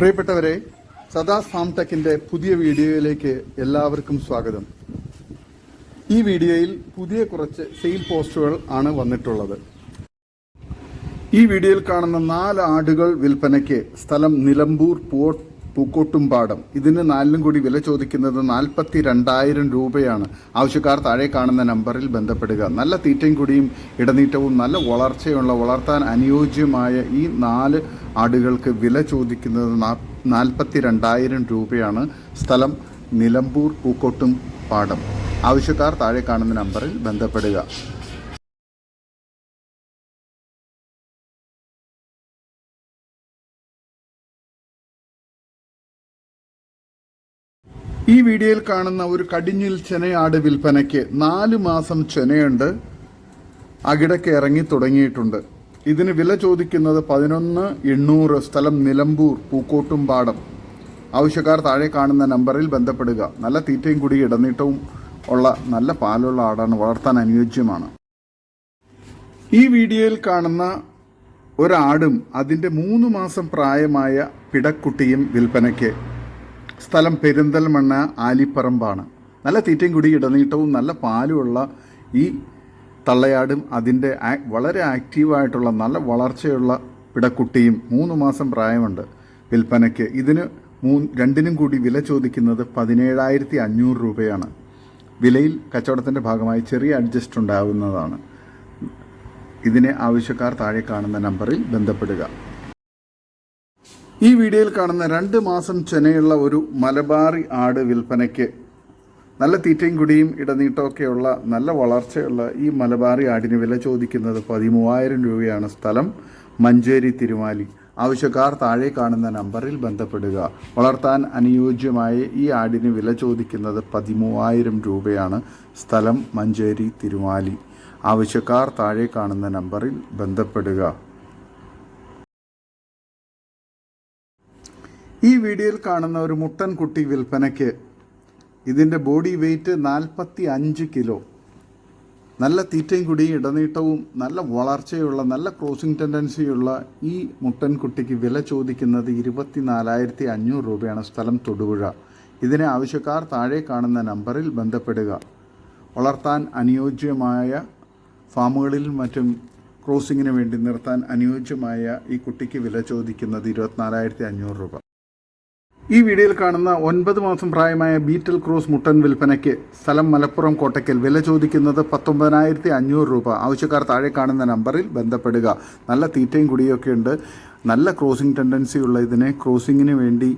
പ്രിയപ്പെട്ടവരെ സദാ ഫാം ടെക്കിന്റെ പുതിയ വീഡിയോയിലേക്ക് എല്ലാവർക്കും സ്വാഗതം. ഈ വീഡിയോയിൽ പുതിയ കുറച്ച് സെയിൽ പോസ്റ്റുകൾ ആണ് വന്നിട്ടുള്ളത്. ഈ വീഡിയോയിൽ കാണുന്ന നാല് ആടുകൾ വിൽപ്പനയ്ക്ക് സ്ഥലം നിലമ്പൂർ പോർട്ട് പൂക്കോട്ടുംപാടം ഇതിന് നാലിനും കൂടി വില ചോദിക്കുന്നത് നാൽപ്പത്തി രണ്ടായിരം രൂപയാണ്. ആവശ്യക്കാർ താഴെ കാണുന്ന നമ്പറിൽ ബന്ധപ്പെടുക. നല്ല തീറ്റയും കൂടിയും ഇടനീറ്റവും നല്ല വളർച്ചയുള്ള വളർത്താൻ അനുയോജ്യമായ ഈ നാല് ആടുകൾക്ക് വില ചോദിക്കുന്നത് നാൽപ്പത്തി രണ്ടായിരം രൂപയാണ്. സ്ഥലം നിലമ്പൂർ പൂക്കോട്ടും പാടം. ആവശ്യക്കാർ താഴെ കാണുന്ന നമ്പറിൽ ബന്ധപ്പെടുക. ഈ വീഡിയോയിൽ കാണുന്ന ഒരു കടിഞ്ഞിൽ ചെനയാട് വിൽപ്പനയ്ക്ക് നാല് മാസം ചെനയുണ്ട്. അകിടക്ക് ഇറങ്ങി തുടങ്ങിയിട്ടുണ്ട്. ഇതിന് വില ചോദിക്കുന്നത് പതിനൊന്ന് എണ്ണൂറ് സ്ഥലം നിലമ്പൂർ പൂക്കോട്ടുംപാടം. ആവശ്യക്കാർ താഴെ കാണുന്ന നമ്പറിൽ ബന്ധപ്പെടുക. നല്ല തീറ്റയും കൂടി ഇടനീട്ടവും ഉള്ള നല്ല പാലുള്ള ആടാണ്. വളർത്താൻ അനുയോജ്യമാണ്. ഈ വീഡിയോയിൽ കാണുന്ന ഒരാടും അതിന്റെ മൂന്ന് മാസം പ്രായമായ പിടക്കുട്ടിയും വിൽപ്പനയ്ക്ക് സ്ഥലം പെരിന്തൽമണ്ണ ആലിപ്പറമ്പാണ്. നല്ല തീറ്റയും കൂടി ഇടനീട്ടവും നല്ല പാലുമുള്ള ഈ തള്ളയാടും അതിന്റെ വളരെ ആക്റ്റീവായിട്ടുള്ള നല്ല വളർച്ചയുള്ള പിടക്കുട്ടിയും മൂന്ന് മാസം പ്രായമുണ്ട് വിൽപ്പനയ്ക്ക്. ഇതിന് മൂ രണ്ടിനും കൂടി വില ചോദിക്കുന്നത് പതിനേഴായിരത്തി അഞ്ഞൂറ് രൂപയാണ്. വിലയിൽ കച്ചവടത്തിന്റെ ഭാഗമായി ചെറിയ അഡ്ജസ്റ്റ് ഉണ്ടാകുന്നതാണ് ഇതിനെ ആവശ്യക്കാർ താഴെ കാണുന്ന നമ്പറിൽ ബന്ധപ്പെടുക. ഈ വീഡിയോയിൽ കാണുന്ന രണ്ട് മാസം ചെനയുള്ള ഒരു മലബാറി ആട് വിൽപ്പനയ്ക്ക് നല്ല തീറ്റയും കുടിയും ഇടനീട്ടമൊക്കെയുള്ള നല്ല വളർച്ചയുള്ള ഈ മലബാറി ആടിന് വില ചോദിക്കുന്നത് പതിമൂവായിരം രൂപയാണ് സ്ഥലം. മഞ്ചേരി തിരുമാലി. ആവശ്യക്കാർ താഴെ കാണുന്ന നമ്പറിൽ ബന്ധപ്പെടുക. വളർത്താൻ അനുയോജ്യമായ ഈ ആടിന് വില ചോദിക്കുന്നത് പതിമൂവായിരം രൂപയാണ് സ്ഥലം മഞ്ചേരി തിരുമാലി. ആവശ്യക്കാർ താഴെ കാണുന്ന നമ്പറിൽ ബന്ധപ്പെടുക. ഈ വീഡിയോയിൽ കാണുന്ന ഒരു മുട്ടൻ കുട്ടി വിൽപ്പനയ്ക്ക് ഇതിന്റെ ബോഡി വെയ്റ്റ് നാൽപ്പത്തി അഞ്ച് കിലോ. നല്ല തീറ്റയും കുടിയും ഇടനീട്ടവും നല്ല വളർച്ചയുള്ള നല്ല ക്രോസിംഗ് ടെൻഡൻസിയുള്ള ഈ മുട്ടൻ കുട്ടിക്ക് വില ചോദിക്കുന്നത് ഇരുപത്തി നാലായിരത്തി അഞ്ഞൂറ് രൂപയാണ് സ്ഥലം തൊടുപുഴ. ഇതിനെ ആവശ്യക്കാർ താഴെ കാണുന്ന നമ്പറിൽ ബന്ധപ്പെടുക. വളർത്താൻ അനുയോജ്യമായ ഫാമുകളിലും മറ്റും ക്രോസിങ്ങിന് വേണ്ടി നിർത്താൻ അനുയോജ്യമായ ഈ കുട്ടിക്ക് വില ചോദിക്കുന്നത് ഇരുപത്തിനാലായിരത്തി അഞ്ഞൂറ് രൂപ. ഈ വീഡിയോയിൽ കാണുന്ന ഒൻപത് മാസം പ്രായമായ ബീറ്റൽ ക്രൂസ് മുട്ടൻ വിൽപ്പനയ്ക്ക് സ്ഥലം മലപ്പുറം കോട്ടയ്ക്കൽ വില ചോദിക്കുന്നത് പത്തൊമ്പതിനായിരത്തി അഞ്ഞൂറ് രൂപ. ആവശ്യക്കാർ താഴെ കാണുന്ന നമ്പറിൽ ബന്ധപ്പെടുക. നല്ല തീറ്റയും കുടിയൊക്കെ ഉണ്ട്. നല്ല ക്രോസിംഗ് ടെൻഡൻസി ഉള്ള ഇതിനെ ക്രോസിങ്ങിന് വേണ്ടി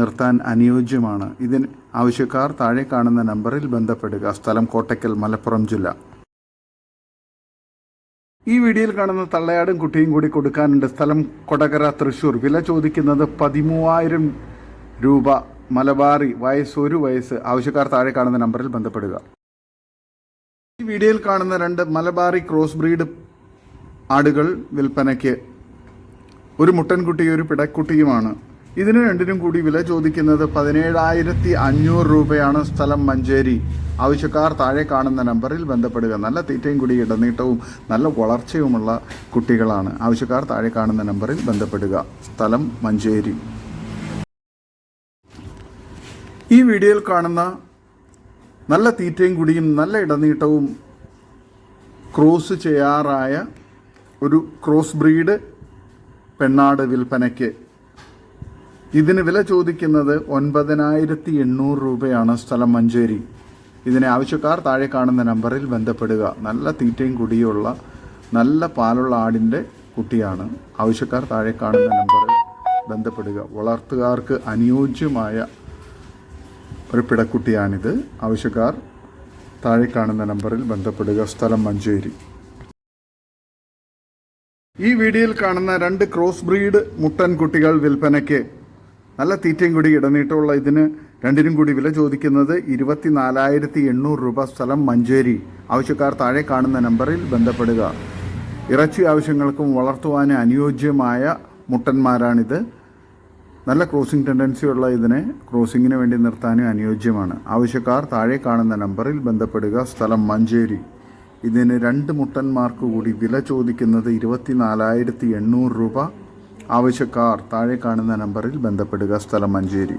നിർത്താൻ അനുയോജ്യമാണ്. ഇതിന് ആവശ്യക്കാർ താഴെ കാണുന്ന നമ്പറിൽ ബന്ധപ്പെടുക. സ്ഥലം കോട്ടയ്ക്കൽ മലപ്പുറം ജില്ല. ഈ വീഡിയോയിൽ കാണുന്ന തള്ളയാടും കുട്ടിയും കൂടി കൊടുക്കാനുണ്ട്. സ്ഥലം കൊടകര തൃശൂർ. വില ചോദിക്കുന്നത് പതിമൂവായിരം രൂപ മലബാറി വയസ്സ് ഒരു വയസ്സ് ആവശ്യക്കാർ താഴെ കാണുന്ന നമ്പറിൽ ബന്ധപ്പെടുക. ഈ വീഡിയോയിൽ കാണുന്ന രണ്ട് മലബാറി ക്രോസ് ബ്രീഡ് ആടുകൾ വിൽപ്പനയ്ക്ക് ഒരു മുട്ടൻകുട്ടിയും ഒരു പിടക്കുട്ടിയുമാണ്. ഇതിന് രണ്ടിനും കൂടി വില ചോദിക്കുന്നത് പതിനേഴായിരത്തി അഞ്ഞൂറ് രൂപയാണ് സ്ഥലം മഞ്ചേരി. ആവശ്യക്കാർ താഴെ കാണുന്ന നമ്പറിൽ ബന്ധപ്പെടുക. നല്ല തീറ്റയും കൂടി ഇടനീട്ടവും നല്ല വളർച്ചയുമുള്ള കുട്ടികളാണ്. ആവശ്യക്കാർ താഴെ കാണുന്ന നമ്പറിൽ ബന്ധപ്പെടുക. സ്ഥലം മഞ്ചേരി. ഈ വീഡിയോയിൽ കാണുന്ന നല്ല തീറ്റയും കുടിയും നല്ല ഇടനീട്ടവും ക്രോസ് ചെയ്യാറായ ഒരു ക്രോസ് ബ്രീഡ് പെണ്ണാട് വിൽപ്പനയ്ക്ക്. ഇതിന് വില ചോദിക്കുന്നത് ഒൻപതിനായിരത്തി എണ്ണൂറ് രൂപയാണ് സ്ഥലം മഞ്ചേരി. ഇതിനെ ആവശ്യക്കാർ താഴെ കാണുന്ന നമ്പറിൽ ബന്ധപ്പെടുക. നല്ല തീറ്റയും കുടിയുള്ള നല്ല പാലുള്ള ആടിന്റെ കുട്ടിയാണ്. ആവശ്യക്കാർ താഴെ കാണുന്ന നമ്പറിൽ ബന്ധപ്പെടുക. വളർത്തുകാർക്ക് അനുയോജ്യമായ ഒരു പിടക്കുട്ടിയാണിത്. ആവശ്യക്കാർ താഴെ കാണുന്ന നമ്പറിൽ ബന്ധപ്പെടുക. സ്ഥലം മഞ്ചേരി. ഈ വീഡിയോയിൽ കാണുന്ന രണ്ട് ക്രോസ് ബ്രീഡ് മുട്ടൻ കുട്ടികൾ വിൽപ്പനയ്ക്ക് നല്ല തീറ്റയും കൂടി ഇടനീട്ടമുള്ള ഇതിന് രണ്ടിനും കൂടി വില ചോദിക്കുന്നത് ഇരുപത്തിനാലായിരത്തി എണ്ണൂറ് രൂപ സ്ഥലം മഞ്ചേരി. ആവശ്യക്കാർ താഴെ കാണുന്ന നമ്പറിൽ ബന്ധപ്പെടുക. ഇറച്ചി ആവശ്യങ്ങൾക്കും വളർത്തുവാൻ അനുയോജ്യമായ മുട്ടന്മാരാണിത്. നല്ല ക്രോസിംഗ് ടെൻഡൻസിയുള്ള ഇതിനെ ക്രോസിങ്ങിന് വേണ്ടി നിർത്താനും അനുയോജ്യമാണ്. ആവശ്യക്കാർ താഴെ കാണുന്ന നമ്പറിൽ ബന്ധപ്പെടുക. സ്ഥലം മഞ്ചേരി. ഇതിന് രണ്ട് മുട്ടന്മാർക്ക് കൂടി വില ചോദിക്കുന്നത് ഇരുപത്തിനാലായിരത്തി എണ്ണൂറ് രൂപ. ആവശ്യക്കാർ താഴെ കാണുന്ന നമ്പറിൽ ബന്ധപ്പെടുക. സ്ഥലം മഞ്ചേരി.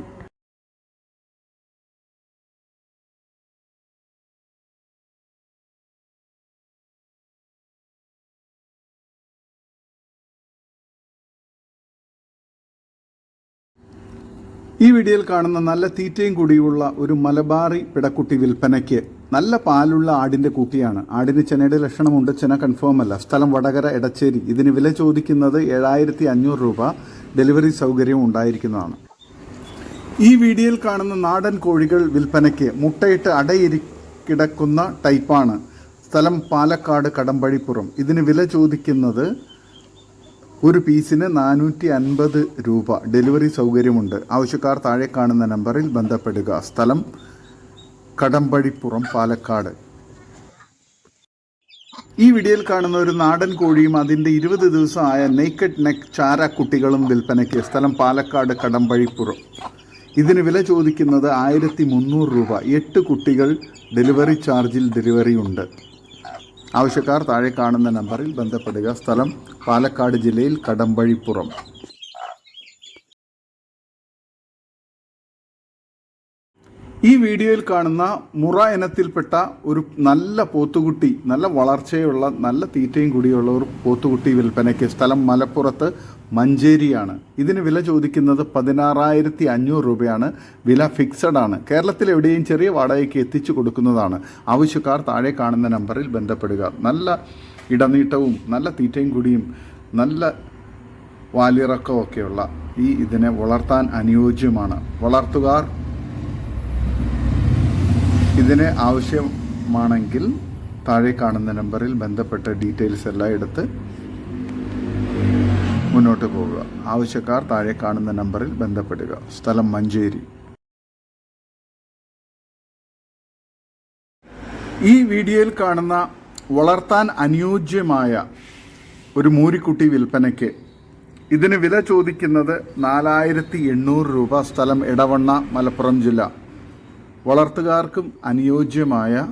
ഈ വീഡിയോയിൽ കാണുന്ന നല്ല തീറ്റയും കൂടിയുള്ള ഒരു മലബാറി പിടക്കുട്ടി വിൽപ്പനയ്ക്ക് നല്ല പാലുള്ള ആടിന്റെ കുട്ടിയാണ്. ആടിന് ചെനയുടെ ലക്ഷണമുണ്ട് ചെന കൺഫേം അല്ല. സ്ഥലം വടകര എടച്ചേരി. ഇതിന് വില ചോദിക്കുന്നത് ഏഴായിരത്തി അഞ്ഞൂറ് രൂപ. ഡെലിവറി സൗകര്യം ഉണ്ടായിരിക്കുന്നതാണ്. ഈ വീഡിയോയിൽ കാണുന്ന നാടൻ കോഴികൾ വിൽപ്പനയ്ക്ക് മുട്ടയിട്ട് അടയിരി കിടക്കുന്ന ടൈപ്പാണ് സ്ഥലം പാലക്കാട് കടമ്പഴിപ്പുറം. ഇതിന് വില ചോദിക്കുന്നത് ഒരു പീസിന് നാനൂറ്റി അൻപത് രൂപ ഡെലിവറി സൗകര്യമുണ്ട്. ആവശ്യക്കാർ താഴെ കാണുന്ന നമ്പറിൽ ബന്ധപ്പെടുക. സ്ഥലം കടമ്പഴിപ്പുറം പാലക്കാട്. ഈ വീഡിയോയിൽ കാണുന്ന ഒരു നാടൻ കോഴിയും അതിന്റെ ഇരുപത് ദിവസമായ നെയ്ക്കഡ് നെക്ക് ചാര കുട്ടികളും വിൽപ്പനയ്ക്ക് സ്ഥലം പാലക്കാട് കടമ്പഴിപ്പുറം ഇതിന് വില ചോദിക്കുന്നത് ആയിരത്തി മുന്നൂറ് രൂപ. എട്ട് കുട്ടികൾ ഡെലിവറി ചാർജിൽ ഡെലിവറി ഉണ്ട്. ആവശ്യക്കാർ താഴെ കാണുന്ന നമ്പറിൽ ബന്ധപ്പെടുക. സ്ഥലം പാലക്കാട് ജില്ലയിൽ കടമ്പഴിപ്പുറം. ഈ വീഡിയോയിൽ കാണുന്ന മുറ ഇനത്തിൽപ്പെട്ട ഒരു നല്ല പോത്തുകുട്ടി നല്ല വളർച്ചയുള്ള നല്ല തീറ്റയും കൂടിയുള്ള ഒരു പോത്തുകുട്ടി വിൽപ്പനയ്ക്ക് സ്ഥലം മലപ്പുറത്ത് മഞ്ചേരിയാണ്. ഇതിന് വില ചോദിക്കുന്നത് പതിനാറായിരത്തി അഞ്ഞൂറ് രൂപയാണ്. വില ഫിക്സഡ് ആണ്. കേരളത്തിൽ എവിടെയും ചെറിയ വാടകയ്ക്ക് എത്തിച്ചു കൊടുക്കുന്നതാണ്. ആവശ്യക്കാർ താഴെ കാണുന്ന നമ്പറിൽ ബന്ധപ്പെടുക. നല്ല ഇടനീട്ടവും നല്ല തീറ്റയും കൂടിയും നല്ല വാലിറക്കമൊക്കെയുള്ള ഈ ഇതിനെ വളർത്താൻ അനുയോജ്യമാണ്. വളർത്തുകാർ ഇതിന് ആവശ്യമാണെങ്കിൽ താഴെ കാണുന്ന നമ്പറിൽ ബന്ധപ്പെട്ട ഡീറ്റെയിൽസ് എല്ലാം എടുത്ത് മുന്നോട്ട് പോവുക. ആവശ്യക്കാർ താഴെ കാണുന്ന നമ്പറിൽ ബന്ധപ്പെടുക. സ്ഥലം മഞ്ചേരി. ഈ വീഡിയോയിൽ കാണുന്ന വളർത്താൻ അനുയോജ്യമായ ഒരു മൂരിക്കുട്ടി വിൽപ്പനയ്ക്ക്. ഇതിന് വില ചോദിക്കുന്നത് നാലായിരത്തി എണ്ണൂറ് രൂപ സ്ഥലം ഇടവണ്ണ മലപ്പുറം ജില്ല. വളർത്തുകാർക്കും അനുയോജ്യമായ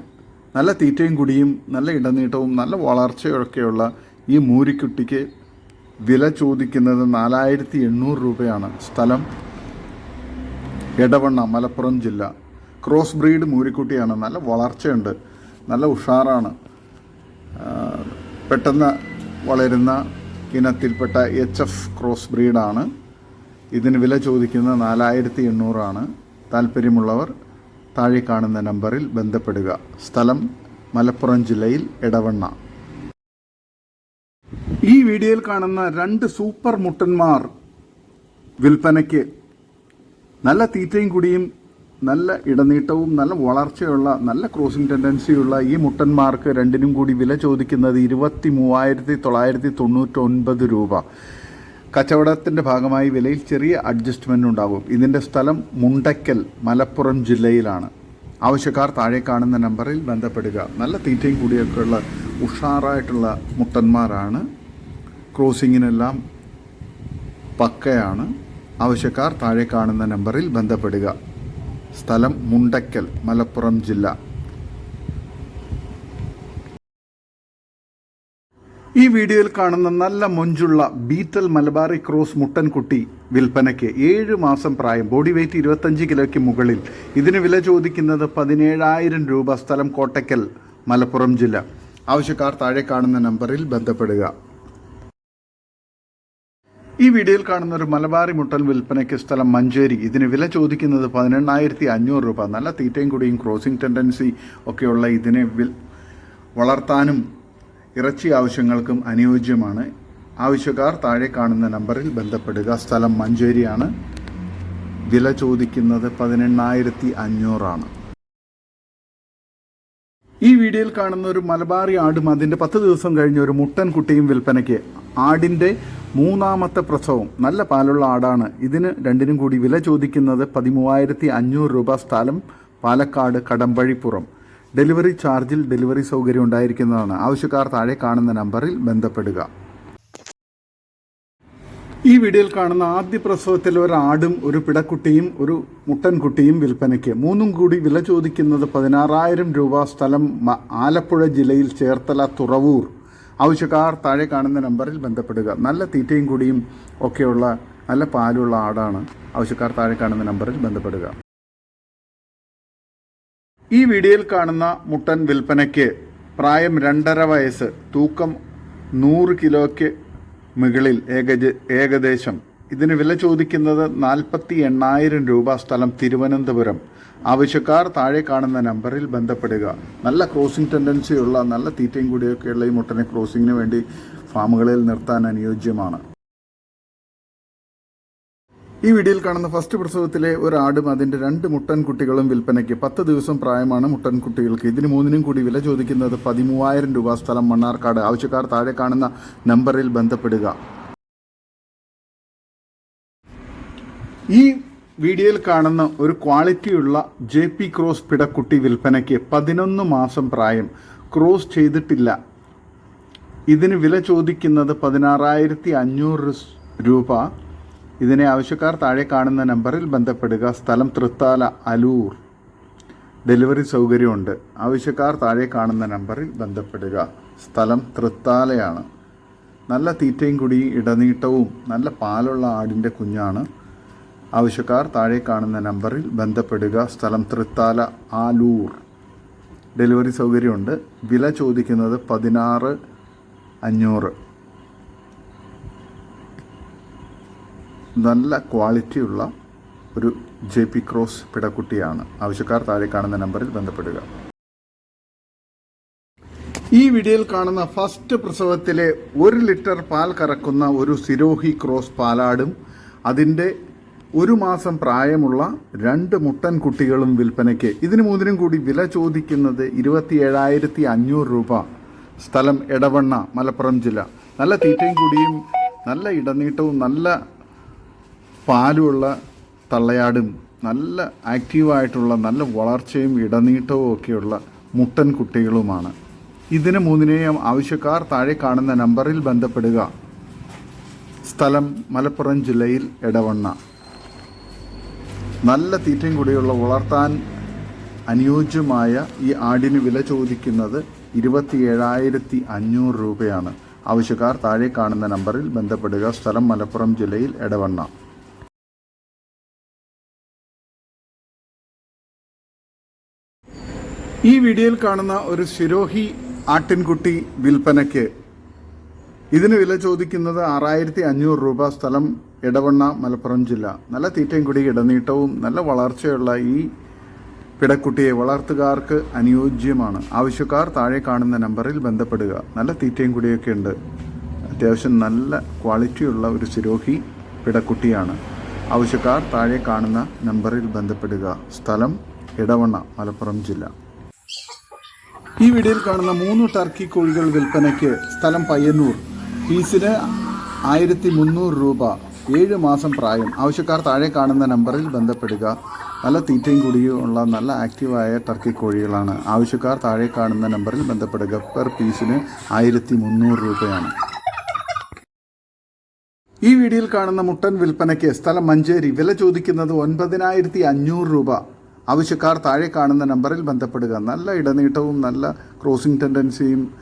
നല്ല തീറ്റയും കുടിയും നല്ല ഇടനീട്ടവും നല്ല വളർച്ചയൊക്കെയുള്ള ഈ മൂരിക്കുട്ടിക്ക് വില ചോദിക്കുന്നത് നാലായിരത്തി എണ്ണൂറ് രൂപയാണ് സ്ഥലം ഇടവണ്ണ മലപ്പുറം ജില്ല. ക്രോസ് ബ്രീഡ് മൂരിക്കുട്ടിയാണ്. നല്ല വളർച്ചയുണ്ട്. നല്ല ഉഷാറാണ്. പെട്ടെന്ന് വളരുന്ന ഇനത്തിൽപ്പെട്ട എച്ച് എഫ് ക്രോസ് ബ്രീഡാണ് ഇതിന് വില ചോദിക്കുന്നത് നാലായിരത്തി എണ്ണൂറാണ് താല്പര്യമുള്ളവർ താഴെ കാണുന്ന നമ്പറിൽ ബന്ധപ്പെടുക. സ്ഥലം മലപ്പുറം ജില്ലയിൽ ഇടവണ്ണ ഈ വീഡിയോയിൽ കാണുന്ന രണ്ട് സൂപ്പർ മുട്ടന്മാർ വിൽപ്പനയ്ക്ക് നല്ല തീറ്റയും കുടിയും നല്ല ഇടനീട്ടവും നല്ല വളർച്ചയുള്ള നല്ല ക്രോസിംഗ് ടെൻഡൻസിയുള്ള ഈ മുട്ടന്മാർക്ക് രണ്ടിനും കൂടി വില ചോദിക്കുന്നത് ഇരുപത്തി മൂവായിരത്തി തൊള്ളായിരത്തി തൊണ്ണൂറ്റൊൻപത് രൂപ. കച്ചവടത്തിന്റെ ഭാഗമായി വിലയിൽ ചെറിയ അഡ്ജസ്റ്റ്മെന്റ് ഉണ്ടാകും. ഇതിന്റെ സ്ഥലം മുണ്ടയ്ക്കൽ മലപ്പുറം ജില്ലയിലാണ്. ആവശ്യക്കാർ താഴെ കാണുന്ന നമ്പറിൽ ബന്ധപ്പെടുക. നല്ല തീറ്റയും കൂടിയൊക്കെയുള്ള ഉഷാറായിട്ടുള്ള മുട്ടന്മാരാണ്. ക്രോസിങ്ങിനെല്ലാം പക്കയാണ്. ആവശ്യക്കാർ താഴെ കാണുന്ന നമ്പറിൽ ബന്ധപ്പെടുക. സ്ഥലം മുണ്ടക്കൽ മലപ്പുറം ജില്ല. ഈ വീഡിയോയിൽ കാണുന്ന നല്ല മൊഞ്ചുള്ള ബീറ്റൽ മലബാറി ക്രോസ് മുട്ടൻകുട്ടി വിൽപ്പനയ്ക്ക് ഏഴ് മാസം പ്രായം ബോഡി വെയ്റ്റ് ഇരുപത്തഞ്ച് കിലോയ്ക്ക് മുകളിൽ. ഇതിന് വില ചോദിക്കുന്നത് പതിനേഴായിരം രൂപ സ്ഥലം കോട്ടയ്ക്കൽ മലപ്പുറം ജില്ല. ആവശ്യക്കാർ താഴെ കാണുന്ന നമ്പറിൽ ബന്ധപ്പെടുക. ഈ വീഡിയോയിൽ കാണുന്ന ഒരു മലബാറി മുട്ടൽ വിൽപ്പനയ്ക്ക് സ്ഥലം മഞ്ചേരി. ഇതിന് വില ചോദിക്കുന്നത് പതിനെണ്ണായിരത്തി അഞ്ഞൂറ് രൂപ. നല്ല തീറ്റയും കൂടിയും ക്രോസിംഗ് ടെൻഡൻസി ഒക്കെയുള്ള ഇതിനെ വിൽ വളർത്താനും ഇറച്ചി ആവശ്യങ്ങൾക്കും അനുയോജ്യമാണ്. ആവശ്യക്കാർ താഴെ കാണുന്ന നമ്പറിൽ ബന്ധപ്പെടുക. സ്ഥലം മഞ്ചേരിയാണ്. വില ചോദിക്കുന്നത് പതിനെണ്ണായിരത്തി അഞ്ഞൂറാണ് ഈ വീഡിയോയിൽ കാണുന്ന ഒരു മലബാറി ആടും അതിന്റെ പത്ത് ദിവസം കഴിഞ്ഞ ഒരു മുട്ടൻ കുട്ടിയും വിൽപ്പനയ്ക്ക്. ആടിന്റെ മൂന്നാമത്തെ പ്രസവം. നല്ല പാലുള്ള ആടാണ്. ഇതിന് രണ്ടിനും കൂടി വില ചോദിക്കുന്നത് പതിമൂവായിരത്തി അഞ്ഞൂറ് രൂപ സ്ഥലം പാലക്കാട് കടമ്പഴിപ്പുറം. ഡെലിവറി ചാർജിൽ ഡെലിവറി സൗകര്യം ഉണ്ടായിരിക്കുന്നതാണ്. ആവശ്യക്കാർ താഴെ കാണുന്ന നമ്പറിൽ ബന്ധപ്പെടുക. ഈ വീഡിയോയിൽ കാണുന്ന ആദ്യ പ്രസവത്തിൽ ഒരു ആടും ഒരു പിടക്കുട്ടിയും ഒരു മുട്ടൻകുട്ടിയും വിൽപ്പനയ്ക്ക്. മൂന്നും കൂടി വില ചോദിക്കുന്നത് പതിനാറായിരം രൂപ സ്ഥലം ആലപ്പുഴ ജില്ലയിൽ ചേർത്തല തുറവൂർ. ആവശ്യക്കാർ താഴെ കാണുന്ന നമ്പറിൽ ബന്ധപ്പെടുക. നല്ല തീറ്റയും കൂടിയും ഒക്കെയുള്ള നല്ല പാലുള്ള ആടാണ് ആവശ്യക്കാർ താഴെ കാണുന്ന നമ്പറിൽ ബന്ധപ്പെടുക. ഈ വീഡിയോയിൽ കാണുന്ന മുട്ടൻ വിൽപ്പനയ്ക്ക് പ്രായം രണ്ടര വയസ്സ് തൂക്കം നൂറ് കിലോയ്ക്ക് മുകളിൽ ഏകദേശം ഇതിന് വില ചോദിക്കുന്നത് നാൽപ്പത്തി എണ്ണായിരം രൂപ സ്ഥലം തിരുവനന്തപുരം. ആവശ്യക്കാർ താഴെ കാണുന്ന നമ്പറിൽ ബന്ധപ്പെടുക. നല്ല ക്രോസിംഗ് ടെൻഡൻസിയുള്ള നല്ല തീറ്റയും കൂടിയൊക്കെയുള്ള ഈ മുട്ടനെ ക്രോസിങ്ങിന് വേണ്ടി ഫാമുകളിൽ നിർത്താൻ അനുയോജ്യമാണ്. ഈ വീഡിയോയിൽ കാണുന്ന ഫസ്റ്റ് പ്രസവത്തിലെ ഒരാടും അതിന്റെ രണ്ട് മുട്ടൻ കുട്ടികളും വിൽപ്പനയ്ക്ക് പത്ത് ദിവസം പ്രായമാണ് മുട്ടൻ കുട്ടികൾക്ക്. ഇതിന് മൂന്നിനും കൂടി വില ചോദിക്കുന്നത് പതിമൂവായിരം രൂപ സ്ഥലം മണ്ണാർക്കാട്. ആവശ്യക്കാർ താഴെ കാണുന്ന നമ്പറിൽ ബന്ധപ്പെടുക. ഈ വീഡിയോയിൽ കാണുന്ന ഒരു ക്വാളിറ്റിയുള്ള ജെ പി ക്രോസ് പിടക്കുട്ടി വിൽപ്പനയ്ക്ക് പതിനൊന്ന് മാസം പ്രായം. ക്രോസ് ചെയ്തിട്ടില്ല. ഇതിന് വില ചോദിക്കുന്നത് പതിനാറായിരത്തി അഞ്ഞൂറ് രൂപ. ഇതിനെ ആവശ്യക്കാർ താഴെ കാണുന്ന നമ്പറിൽ ബന്ധപ്പെടുക. സ്ഥലം തൃത്താല അലൂർ. ഡെലിവറി സൗകര്യമുണ്ട്. ആവശ്യക്കാർ താഴെ കാണുന്ന നമ്പറിൽ ബന്ധപ്പെടുക. സ്ഥലം തൃത്താലയാണ്. നല്ല തീറ്റയും കൂടി ഇടനീട്ടവും നല്ല പാലുള്ള ആടിന്റെ കുഞ്ഞാണ്. ആവശ്യക്കാർ താഴെ കാണുന്ന നമ്പറിൽ ബന്ധപ്പെടുക. സ്ഥലം തൃത്താല ആലൂർ. ഡെലിവറി സൗകര്യമുണ്ട്. വില ചോദിക്കുന്നത് പതിനാറ് അഞ്ഞൂറ്. നല്ല ക്വാളിറ്റിയുള്ള ഒരു ജെ പി ക്രോസ് പിടക്കുട്ടിയാണ്. ആവശ്യക്കാർ താഴെ കാണുന്ന നമ്പറിൽ ബന്ധപ്പെടുക. ഈ വീഡിയോയിൽ കാണുന്ന ഫസ്റ്റ് പ്രസവത്തിലെ ഒരു ലിറ്റർ പാൽ കറക്കുന്ന ഒരു സിരോഹി ക്രോസ് പാലാടും അതിന്റെ ഒരു മാസം പ്രായമുള്ള രണ്ട് മുട്ടൻ കുട്ടികളും വിൽപ്പനയ്ക്ക് ഇതിനു മൂന്നിനും കൂടി വില ചോദിക്കുന്നത് ഇരുപത്തി ഏഴായിരത്തി അഞ്ഞൂറ് രൂപ. സ്ഥലം എടവണ്ണ മലപ്പുറം ജില്ല. നല്ല തീറ്റയും കൂടിയും നല്ല ഇടനീട്ടവും നല്ല പാലുമുള്ള തള്ളയാടും നല്ല ആക്റ്റീവായിട്ടുള്ള നല്ല വളർച്ചയും ഇടനീട്ടവും ഒക്കെയുള്ള മുട്ടൻ കുട്ടികളുമാണ്. ഇതിന് മൂന്നിനെയും ആവശ്യക്കാർ താഴെ കാണുന്ന നമ്പറിൽ ബന്ധപ്പെടുക. സ്ഥലം മലപ്പുറം ജില്ലയിൽ എടവണ്ണ. നല്ല തീറ്റയും കൂടിയുള്ള വളർത്താൻ അനുയോജ്യമായ ഈ ആടിന് വില ചോദിക്കുന്നത് ഇരുപത്തി ഏഴായിരത്തി അഞ്ഞൂറ് രൂപയാണ്. ആവശ്യക്കാർ താഴെ കാണുന്ന നമ്പറിൽ ബന്ധപ്പെടുക. സ്ഥലം മലപ്പുറം ജില്ലയിൽ എടവണ്ണ. ഈ വീഡിയോയിൽ കാണുന്ന ഒരു ശിരോഹി ആട്ടിൻകുട്ടി വിൽപ്പനയ്ക്ക് ഇതിന് വില ചോദിക്കുന്നത് ആറായിരത്തി അഞ്ഞൂറ് രൂപ. സ്ഥലം ഇടവണ്ണ മലപ്പുറം ജില്ല. നല്ല തീറ്റയും കുടി ഇടനീട്ടവും നല്ല വളർച്ചയുള്ള ഈ പിടക്കുട്ടിയെ വളർത്തുകാർക്ക് അനുയോജ്യമാണ്. ആവശ്യക്കാർ താഴെ കാണുന്ന നമ്പറിൽ ബന്ധപ്പെടുക. നല്ല തീറ്റയും കൂടിയൊക്കെ ഉണ്ട്. അത്യാവശ്യം നല്ല ക്വാളിറ്റിയുള്ള ഒരു സിരോഹി പിടക്കുട്ടിയാണ്. ആവശ്യക്കാർ താഴെ കാണുന്ന നമ്പറിൽ ബന്ധപ്പെടുക. സ്ഥലം ഇടവണ്ണ മലപ്പുറം ജില്ല. ഈ വീഡിയോയിൽ കാണുന്ന മൂന്ന് ടർക്കി കോഴികൾ വിൽപ്പനയ്ക്ക് സ്ഥലം പയ്യന്നൂർ. പീസിന് ആയിരത്തി മുന്നൂറ് രൂപ. ഏഴ് മാസം പ്രായം. ആവശ്യക്കാർ താഴെ കാണുന്ന നമ്പറിൽ ബന്ധപ്പെടുക. നല്ല തീറ്റയും കൂടിയും ഉള്ള നല്ല ആക്റ്റീവായ ടർക്കി കോഴികളാണ്. ആവശ്യക്കാർ താഴെ കാണുന്ന നമ്പറിൽ ബന്ധപ്പെടുക. പെർ പീസിന് ആയിരത്തി മുന്നൂറ് രൂപയാണ്. ഈ വീഡിയോയിൽ കാണുന്ന മുട്ടൻ വിൽപ്പനയ്ക്ക് സ്ഥലം മഞ്ചേരി. വില ചോദിക്കുന്നത് ഒൻപതിനായിരത്തി അഞ്ഞൂറ് രൂപ. ആവശ്യക്കാർ താഴെ കാണുന്ന നമ്പറിൽ ബന്ധപ്പെടുക. നല്ല ഇടനീട്ടവും നല്ല ക്രോസിംഗ് ടെൻഡൻസിയും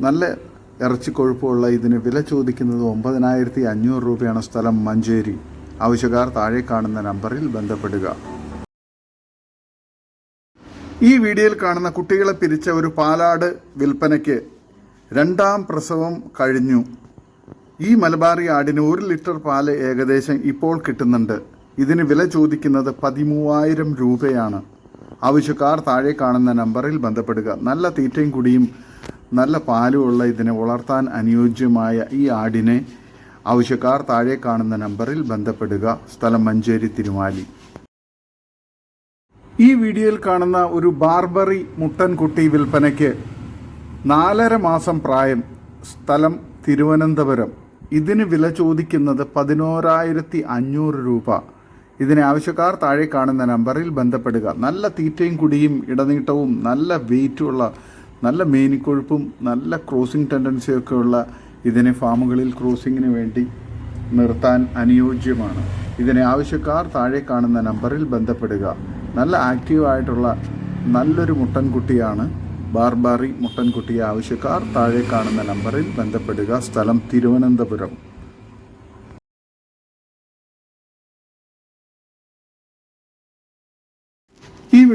നല്ല ഇറച്ചിക്കൊഴുപ്പുള്ള ഇതിന് വില ചോദിക്കുന്നത് ഒമ്പതിനായിരത്തി അഞ്ഞൂറ് രൂപയാണ് സ്ഥലം മഞ്ചേരി. ആവശ്യക്കാർ താഴെ കാണുന്ന നമ്പറിൽ ബന്ധപ്പെടുക. ഈ വീഡിയോയിൽ കാണുന്ന കുട്ടികളെ പിരിച്ച ഒരു പാലാട് വിൽപ്പനയ്ക്ക് രണ്ടാം പ്രസവം കഴിഞ്ഞു. ഈ മലബാറി ആടിന് ഒരു ലിറ്റർ പാൽ ഏകദേശം ഇപ്പോൾ കിട്ടുന്നുണ്ട്. ഇതിന് വില ചോദിക്കുന്നത് പതിമൂവായിരം രൂപയാണ്. ആവശ്യക്കാർ താഴെ കാണുന്ന നമ്പറിൽ ബന്ധപ്പെടുക. നല്ല തീറ്റയും കുടിയും നല്ല പാലുമുള്ള ഇതിനെ വളർത്താൻ അനുയോജ്യമായ ഈ ആടിനെ ആവശ്യക്കാർ താഴെ കാണുന്ന നമ്പറിൽ ബന്ധപ്പെടുക. സ്ഥലം മഞ്ചേരി തിരുമാലി. ഈ വീഡിയോയിൽ കാണുന്ന ഒരു ബാർബറി മുട്ടൻകുട്ടി വിൽപ്പനയ്ക്ക് നാലര മാസം പ്രായം. സ്ഥലം തിരുവനന്തപുരം. ഇതിന് വില ചോദിക്കുന്നത് പതിനോരായിരത്തി അഞ്ഞൂറ് രൂപ. ഇതിനെ ആവശ്യക്കാർ താഴെ കാണുന്ന നമ്പറിൽ ബന്ധപ്പെടുക. നല്ല തീറ്റയും കുടിയും ഇടനീട്ടവും നല്ല വെയിറ്റുള്ള നല്ല മേനിക്കൊഴുപ്പും നല്ല ക്രോസിംഗ് ടെൻഡൻസിയൊക്കെ ഉള്ള ഇതിനെ ഫാമുകളിൽ ക്രോസിങ്ങിന് വേണ്ടി നിർത്താൻ അനുയോജ്യമാണ്. ഇതിനെ ആവശ്യക്കാർ താഴെ കാണുന്ന നമ്പറിൽ ബന്ധപ്പെടുക. നല്ല ആക്റ്റീവായിട്ടുള്ള നല്ലൊരു മുട്ടൻകുട്ടിയാണ് ബാർബാറി മുട്ടൻകുട്ടിയെ ആവശ്യക്കാർ താഴെ കാണുന്ന നമ്പറിൽ ബന്ധപ്പെടുക. സ്ഥലം തിരുവനന്തപുരം.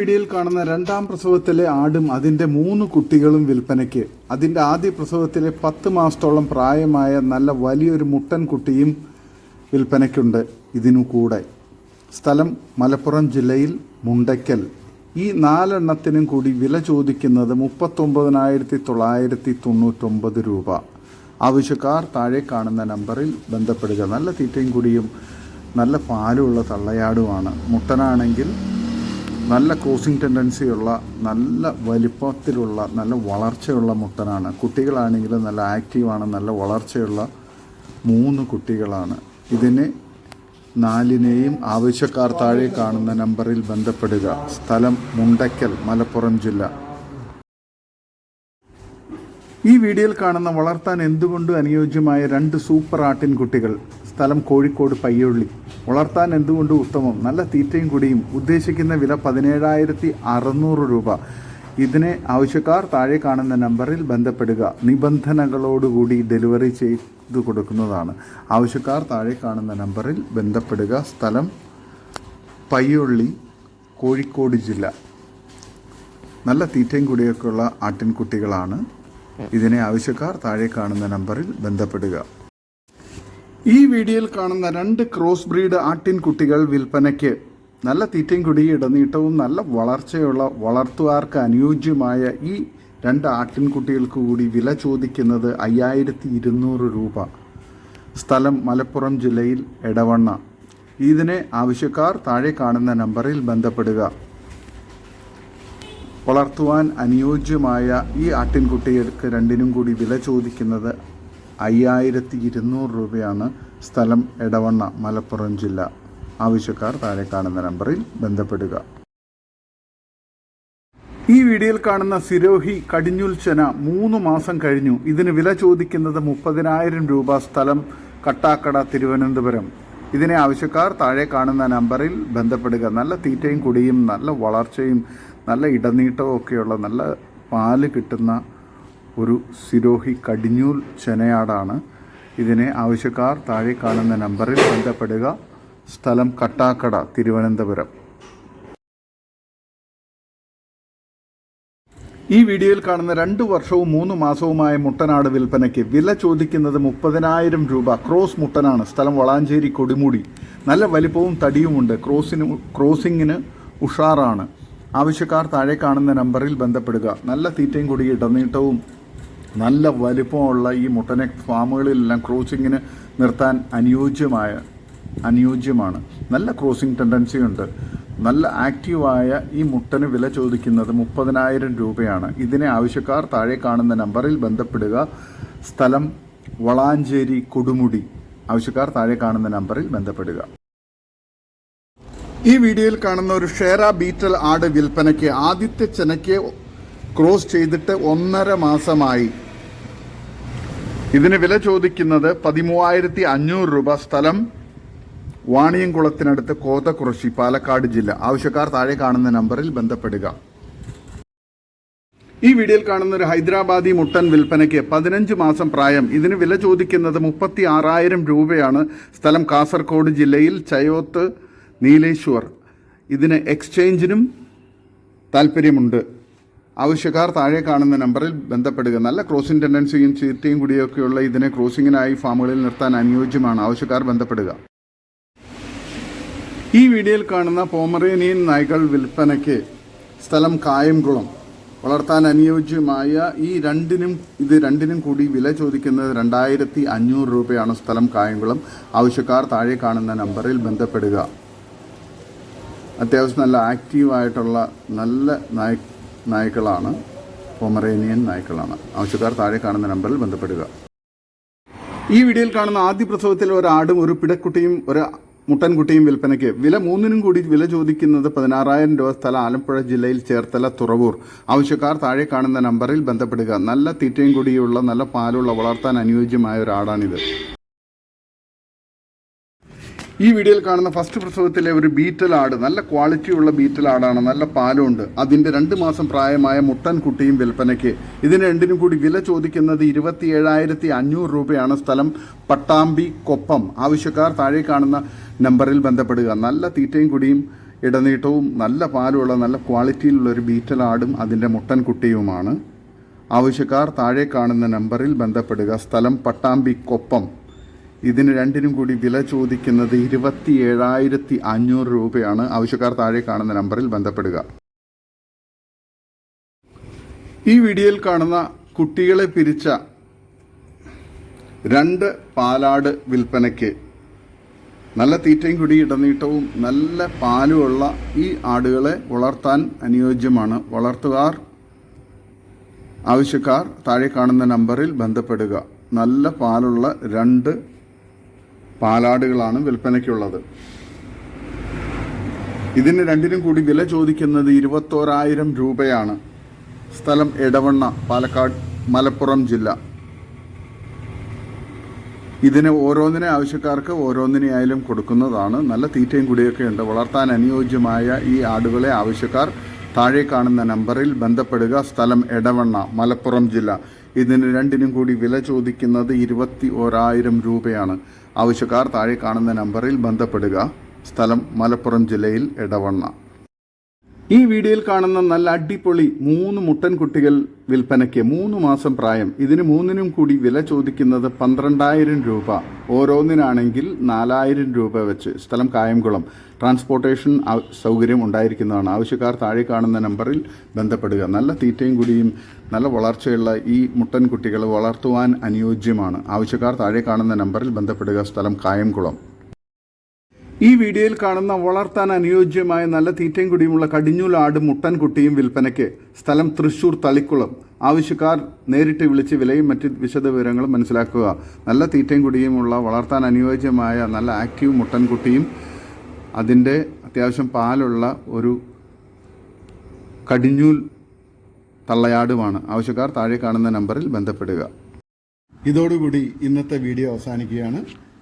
വീഡിയോയിൽ കാണുന്ന രണ്ടാം പ്രസവത്തിലെ ആടും അതിന്റെ മൂന്ന് കുട്ടികളും വിൽപ്പനയ്ക്ക്. അതിന്റെ ആദ്യ പ്രസവത്തിലെ പത്ത് മാസത്തോളം പ്രായമായ നല്ല വലിയൊരു മുട്ടൻ കുട്ടിയും വിൽപ്പനയ്ക്കുണ്ട്. ഇതിനു കൂടെ. സ്ഥലം മലപ്പുറം ജില്ലയിൽ മുണ്ടയ്ക്കൽ. ഈ നാലെണ്ണത്തിനും കൂടി വില ചോദിക്കുന്നത് മുപ്പത്തൊമ്പതിനായിരത്തി തൊള്ളായിരത്തി തൊണ്ണൂറ്റൊമ്പത് രൂപ. ആവശ്യക്കാർ താഴെ കാണുന്ന നമ്പറിൽ ബന്ധപ്പെടുക. നല്ല തീറ്റയും കുടിയും നല്ല പാലുള്ള തള്ളയാടുമാണ്. മുട്ടനാണെങ്കിൽ നല്ല ക്രോസിംഗ് ടെൻഡൻസിയുള്ള നല്ല വലിപ്പത്തിലുള്ള നല്ല വളർച്ചയുള്ള മുട്ടനാണ്. കുട്ടികളാണെങ്കിൽ നല്ല ആക്റ്റീവാണ് നല്ല വളർച്ചയുള്ള മൂന്ന് കുട്ടികളാണ്. ഇതിന് നാലിനെയും ആവശ്യക്കാർ താഴെ കാണുന്ന നമ്പറിൽ ബന്ധപ്പെടുക. സ്ഥലം മുണ്ടയ്ക്കൽ മലപ്പുറം ജില്ല. ഈ വീഡിയോയിൽ കാണുന്ന വളർത്താൻ എന്തുകൊണ്ടും അനുയോജ്യമായ രണ്ട് സൂപ്പർ ആട്ടിൻകുട്ടികൾ സ്ഥലം കോഴിക്കോട് പയ്യോള്ളി. വളർത്താൻ എന്തുകൊണ്ടും ഉത്തമം? നല്ല തീറ്റയും കുടിയും. ഉദ്ദേശിക്കുന്ന വില പതിനേഴായിരത്തി അറുന്നൂറ് രൂപ. ഇതിനെ ആവശ്യക്കാർ താഴെ കാണുന്ന നമ്പറിൽ ബന്ധപ്പെടുക. നിബന്ധനകളോടുകൂടി ഡെലിവറി ചെയ്തു കൊടുക്കുന്നതാണ്. ആവശ്യക്കാർ താഴെ കാണുന്ന നമ്പറിൽ ബന്ധപ്പെടുക. സ്ഥലം പയ്യോള്ളി കോഴിക്കോട് ജില്ല. നല്ല തീറ്റയും കൂടിയൊക്കെയുള്ള ആട്ടിൻകുട്ടികളാണ്. ഇതിനെ ആവശ്യക്കാർ താഴെ കാണുന്ന നമ്പറിൽ ബന്ധപ്പെടുക. ഈ വീഡിയോയിൽ കാണുന്ന രണ്ട് ക്രോസ് ബ്രീഡ് ആട്ടിൻകുട്ടികൾ വിൽപ്പനയ്ക്ക് നല്ല തീറ്റയും കുടിയും ഇടനീട്ടവും നല്ല വളർച്ചയുള്ള വളർത്തുകാർക്ക് അനുയോജ്യമായ ഈ രണ്ട് ആട്ടിൻകുട്ടികൾക്ക് കൂടി വില ചോദിക്കുന്നത് അയ്യായിരത്തി ഇരുന്നൂറ് രൂപ. സ്ഥലം മലപ്പുറം ജില്ലയിൽ എടവണ്ണ. ഇതിനെ ആവശ്യക്കാർ താഴെ കാണുന്ന നമ്പറിൽ ബന്ധപ്പെടുക. വളർത്തുവാൻ അനുയോജ്യമായ ഈ ആട്ടിൻകുട്ടികൾക്ക് രണ്ടിനും കൂടി വില ചോദിക്കുന്നത് അയ്യായിരത്തി ഇരുന്നൂറ് രൂപയാണ് സ്ഥലം എടവണ്ണ മലപ്പുറം ജില്ല. ആവശ്യക്കാർ താഴെ കാണുന്ന നമ്പറിൽ ബന്ധപ്പെടുക. ഈ വീഡിയോയിൽ കാണുന്ന സിരോഹി കടിഞ്ഞുൽ ചെന മൂന്ന് മാസം കഴിഞ്ഞു. ഇതിന് വില ചോദിക്കുന്നത് മുപ്പതിനായിരം രൂപ സ്ഥലം കട്ടാക്കട തിരുവനന്തപുരം. ഇതിനെ ആവശ്യക്കാർ താഴെ കാണുന്ന നമ്പറിൽ ബന്ധപ്പെടുക. നല്ല തീറ്റയും കുടിയും നല്ല വളർച്ചയും നല്ല ഇടനീട്ടവും ഒക്കെയുള്ള നല്ല പാൽ കിട്ടുന്ന ഒരു സിരോഹി കടിഞ്ഞൂൽ ചെനയാടാണ്. ഇതിനെ ആവശ്യക്കാർ താഴെ കാണുന്ന നമ്പറിൽ ബന്ധപ്പെടുക. സ്ഥലം കട്ടാക്കട തിരുവനന്തപുരം. ഈ വീഡിയോയിൽ കാണുന്ന രണ്ട് വർഷവും മൂന്ന് മാസവുമായ മുട്ടനാട് വിൽപ്പനയ്ക്ക് വില ചോദിക്കുന്നത് മുപ്പതിനായിരം രൂപ. ക്രോസ് മുട്ടനാണ്. സ്ഥലം വളാഞ്ചേരി കൊടിമുടി. നല്ല വലിപ്പവും തടിയുമുണ്ട്. ക്രോസിന് ക്രോസിങ്ങിന് ഉഷാറാണ്. ആവശ്യക്കാർ താഴെ കാണുന്ന നമ്പറിൽ ബന്ധപ്പെടുക. നല്ല തീറ്റയും കൂടി ഇടനീട്ടവും നല്ല വലിപ്പമുള്ള ഈ മുട്ടനെ ഫാമുകളിലെല്ലാം ക്രോസിങ്ങിന് നിർത്താൻ അനുയോജ്യമായ അനുയോജ്യമാണ്. നല്ല ക്രോസിംഗ് ടെൻഡൻസി ഉണ്ട്. നല്ല ആക്റ്റീവായ ഈ മുട്ടന് വില ചോദിക്കുന്നത് മുപ്പതിനായിരം രൂപയാണ്. ഇതിനെ ആവശ്യക്കാർ താഴെ കാണുന്ന നമ്പറിൽ ബന്ധപ്പെടുക. സ്ഥലം വളാഞ്ചേരി കൊടുമുടി. ആവശ്യക്കാർ താഴെ കാണുന്ന നമ്പറിൽ ബന്ധപ്പെടുക. ഈ വീഡിയോയിൽ കാണുന്ന ഒരു ഷേറ ബീറ്റൽ ആട് വിൽപ്പനയ്ക്ക് ആദ്യത്തെ ചെനയ്ക്ക് ക്രോസ് ചെയ്തിട്ട് ഒന്നര മാസമായി. ഇതിന് വില ചോദിക്കുന്നത് പതിമൂവായിരത്തി അഞ്ഞൂറ് രൂപ സ്ഥലം വാണിയംകുളത്തിനടുത്ത് കോതക്കുറശ്ശി പാലക്കാട് ജില്ല. ആവശ്യക്കാർ താഴെ കാണുന്ന നമ്പറിൽ ബന്ധപ്പെടുക. ഈ വീഡിയോയിൽ കാണുന്ന ഒരു ഹൈദരാബാദി മുട്ടൻ വിൽപ്പനയ്ക്ക് പതിനഞ്ച് മാസം പ്രായം. ഇതിന് വില ചോദിക്കുന്നത് മുപ്പത്തി ആറായിരം രൂപയാണ്. സ്ഥലം കാസർഗോഡ് ജില്ലയിൽ ചയോത്ത് നീലേശ്വർ. ഇതിന് എക്സ്ചേഞ്ചിനും താല്പര്യമുണ്ട് ആവശ്യക്കാർ താഴെ കാണുന്ന നമ്പറിൽ ബന്ധപ്പെടുക. നല്ല ക്രോസിംഗ് ടെൻഡൻസിയും ചീത്തയും കൂടിയൊക്കെയുള്ള ഇതിനെ ക്രോസിംഗിനായി ഫാമുകളിൽ നിർത്താൻ അനുയോജ്യമാണ് ആവശ്യക്കാർ ബന്ധപ്പെടുക. ഈ വീഡിയോയിൽ കാണുന്ന പോമറേനിയൻ നായ്ക്കൾ വിൽപ്പനയ്ക്ക് സ്ഥലം കായംകുളം. വളർത്താൻ അനുയോജ്യമായ ഈ രണ്ടിനും ഇത് രണ്ടിനും കൂടി വില ചോദിക്കുന്നത് രണ്ടായിരത്തി അഞ്ഞൂറ് രൂപയാണ് സ്ഥലം കായംകുളം. ആവശ്യക്കാർ താഴെ കാണുന്ന നമ്പറിൽ ബന്ധപ്പെടുക. അത്യാവശ്യം നല്ല ആക്റ്റീവായിട്ടുള്ള നല്ല നായ നായ്ക്കളാണ്. പൊമറേനിയൻ നായ്ക്കളാണ്. ആവശ്യക്കാർ താഴെ കാണുന്ന നമ്പറിൽ ബന്ധപ്പെടുക. ഈ വീഡിയോയിൽ കാണുന്ന ആദ്യ പ്രസവത്തിൽ ഒരു ആടും ഒരു പിടക്കുട്ടിയും ഒരു മുട്ടൻകുട്ടിയും വിൽപ്പനയ്ക്ക് വില മൂന്നിനും കൂടി വില ചോദിക്കുന്നത് പതിനാറായിരം രൂപ സ്ഥലം ആലപ്പുഴ ജില്ലയിൽ ചേർത്തല തുറവൂർ. ആവശ്യക്കാർ താഴെ കാണുന്ന നമ്പറിൽ ബന്ധപ്പെടുക. നല്ല തീറ്റയും കൂടിയുള്ള നല്ല പാലുള്ള വളർത്താൻ അനുയോജ്യമായ ഒരു ആടാണിത് ഈ വീഡിയോയിൽ കാണുന്ന ഫസ്റ്റ് പ്രസവത്തിലെ ഒരു ബീറ്റൽ ആട് നല്ല ക്വാളിറ്റിയുള്ള ബീറ്റൽ ആടാണ് നല്ല പാലുണ്ട്. അതിന്റെ രണ്ട് മാസം പ്രായമായ മുട്ടൻ കുട്ടിയും വിൽപ്പനയ്ക്ക്. ഇതിന് രണ്ടിനും കൂടി വില ചോദിക്കുന്നത് ഇരുപത്തി ഏഴായിരത്തി അഞ്ഞൂറ് രൂപയാണ് സ്ഥലം. പട്ടാമ്പി കൊപ്പം. ആവശ്യക്കാർ താഴെ കാണുന്ന നമ്പറിൽ ബന്ധപ്പെടുക. നല്ല തീറ്റയും കുടിയും ഇടനീട്ടവും നല്ല പാലുള്ള നല്ല ക്വാളിറ്റിയിലുള്ള ഒരു ബീറ്റൽ ആടും അതിന്റെ മുട്ടൻ കുട്ടിയുമാണ്. ആവശ്യക്കാർ താഴെ കാണുന്ന നമ്പറിൽ ബന്ധപ്പെടുക. സ്ഥലം പട്ടാമ്പി കൊപ്പം. ഇതിന് രണ്ടിനും കൂടി വില ചോദിക്കുന്നത് ഇരുപത്തി ഏഴായിരത്തി അഞ്ഞൂറ് രൂപയാണ്. ആവശ്യക്കാർ താഴെ കാണുന്ന നമ്പറിൽ ബന്ധപ്പെടുക. ഈ വീഡിയോയിൽ കാണുന്ന കുട്ടികളെ പിരിച്ച രണ്ട് പാലാട് വിൽപ്പനയ്ക്ക് നല്ല തീറ്റയും കുടി ഇടനീട്ടവും നല്ല പാലുമുള്ള ഈ ആടുകളെ വളർത്താൻ അനുയോജ്യമാണ്. വളർത്തുകാർ ആവശ്യക്കാർ താഴെ കാണുന്ന നമ്പറിൽ ബന്ധപ്പെടുക. നല്ല പാലുള്ള രണ്ട് പാലാടുകളാണ് വിൽപ്പനയ്ക്കുള്ളത്. ഇതിന് രണ്ടിനും കൂടി വില ചോദിക്കുന്നത് ഇരുപത്തോരായിരം രൂപയാണ്. സ്ഥലം എടവണ്ണ പാലക്കാട് മലപ്പുറം ജില്ല. ഇതിന് ഓരോന്നിനെ ആവശ്യക്കാർക്ക് ഓരോന്നിനെ ആയാലും കൊടുക്കുന്നതാണ്. നല്ല തീറ്റയും കൂടിയൊക്കെ ഉണ്ട്. വളർത്താൻ അനുയോജ്യമായ ഈ ആടുകളെ ആവശ്യക്കാർ താഴെ കാണുന്ന നമ്പറിൽ ബന്ധപ്പെടുക. സ്ഥലം എടവണ്ണ മലപ്പുറം ജില്ല. ഇതിന് രണ്ടിനും കൂടി വില ചോദിക്കുന്നത് ഇരുപത്തി ഓരായിരം രൂപയാണ്. ആവശ്യക്കാർ താഴെ കാണുന്ന നമ്പറിൽ ബന്ധപ്പെടുക. സ്ഥലം മലപ്പുറം ജില്ലയിൽ എടവണ്ണ. ഈ വീഡിയോയിൽ കാണുന്ന നല്ല അടിപൊളി മൂന്ന് മുട്ടൻ കുട്ടികൾ വിൽപ്പനയ്ക്ക് മൂന്ന് മാസം പ്രായം. ഇതിന് മൂന്നിനും കൂടി വില ചോദിക്കുന്നത് പന്ത്രണ്ടായിരം രൂപ. ഓരോന്നിനാണെങ്കിൽ നാലായിരം രൂപ വെച്ച് സ്ഥലം കായംകുളം. ട്രാൻസ്പോർട്ടേഷൻ സൗകര്യം ഉണ്ടായിരിക്കുന്നതാണ്. ആവശ്യക്കാർ താഴെ കാണുന്ന നമ്പറിൽ ബന്ധപ്പെടുക. നല്ല തീറ്റയും കൂടിയും നല്ല വളർച്ചയുള്ള ഈ മുട്ടൻ കുട്ടികൾ വളർത്തുവാൻ അനുയോജ്യമാണ്. ആവശ്യക്കാർ താഴെ കാണുന്ന നമ്പറിൽ ബന്ധപ്പെടുക. സ്ഥലം കായംകുളം. ഈ വീഡിയോയിൽ കാണുന്ന വളർത്താൻ അനുയോജ്യമായ നല്ല തീറ്റയും കുടിയുമുള്ള കടിഞ്ഞൂലാട് മുട്ടൻകുട്ടിയും മുട്ടൻ കുട്ടിയും വിൽപ്പനയ്ക്ക് സ്ഥലം തൃശൂർ തളിക്കുളം. ആവശ്യക്കാർ നേരിട്ട് വിളിച്ച് വിലയും മറ്റ് വിശദ വിവരങ്ങളും മനസ്സിലാക്കുക. നല്ല തീറ്റയും കുടിയുമുള്ള വളർത്താൻ അനുയോജ്യമായ നല്ല ആക്റ്റീവ് മുട്ടൻ കുട്ടിയും അതിന്റെ അത്യാവശ്യം പാലുള്ള ഒരു കടിഞ്ഞൂൽ തള്ളയാടുമാണ്. ആവശ്യക്കാർ താഴെ കാണുന്ന നമ്പറിൽ ബന്ധപ്പെടുക. ഇതോടുകൂടി ഇന്നത്തെ വീഡിയോ അവസാനിക്കുകയാണ്.